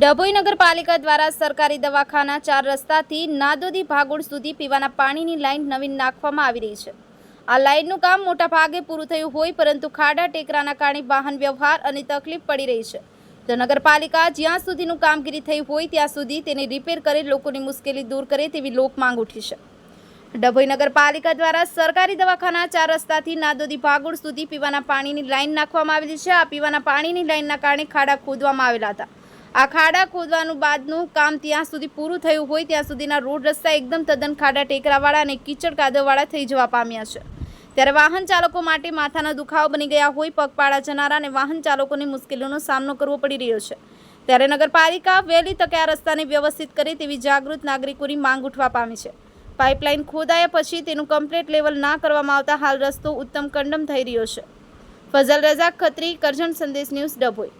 ડભોઈ નગરપાલિકા દ્વારા સરકારી દવાખાના ચાર રસ્તાથી નાદોદી ભાગોળ સુધી પીવાના પાણીની લાઈન નવીન નાખવામાં આવી રહી છે. આ લાઇનનું કામ મોટા ભાગે પૂરું થયું હોય પરંતુ ખાડા ટેકરાના કારણે વાહન વ્યવહાર અને તકલીફ પડી રહી છે. તો નગરપાલિકા જ્યાં સુધીનું કામગીરી થઈ હોય ત્યાં સુધી તેને રિપેર કરી લોકોની મુશ્કેલી દૂર કરે તેવી લોક માંગ ઉઠી છે. ડભોઈ નગરપાલિકા દ્વારા સરકારી દવાખાના ચાર રસ્તાથી નાદોદી ભાગોળ સુધી પીવાના પાણીની લાઇન નાખવામાં આવેલી છે. આ પીવાના પાણીની લાઇનના કારણે ખાડા ખોદવામાં આવેલા હતા. આ ખાડા ખોદવાનું બાદનું કામ ત્યાં સુધી પૂરું થયું હોય ત્યાં સુધીના રોડ રસ્તા એકદમ તદ્દન ખાડા ટેકરાવાળા અને કીચડ કાદવવાળા થઈ જવા પામ્યા છે. ત્યારે વાહન ચાલકો માટે માથાના દુખાવો બની ગયા હોય, પગપાળા જનારા અને વાહન ચાલકોને મુશ્કેલીઓનો સામનો કરવો પડી રહ્યો છે. ત્યારે નગરપાલિકા વહેલી તકે આ રસ્તાને વ્યવસ્થિત કરે તેવી જાગૃત નાગરિકોની માંગ ઉઠવા પામી છે. પાઇપલાઇન ખોદાયા પછી તેનું કમ્પ્લેટ લેવલ ના કરવામાં આવતા હાલ રસ્તો ઉત્તમ કંડમ થઈ રહ્યો છે. ફઝલ રઝાક ખત્રી, કરજણ સંદેશ ન્યૂઝ ડભોઈ.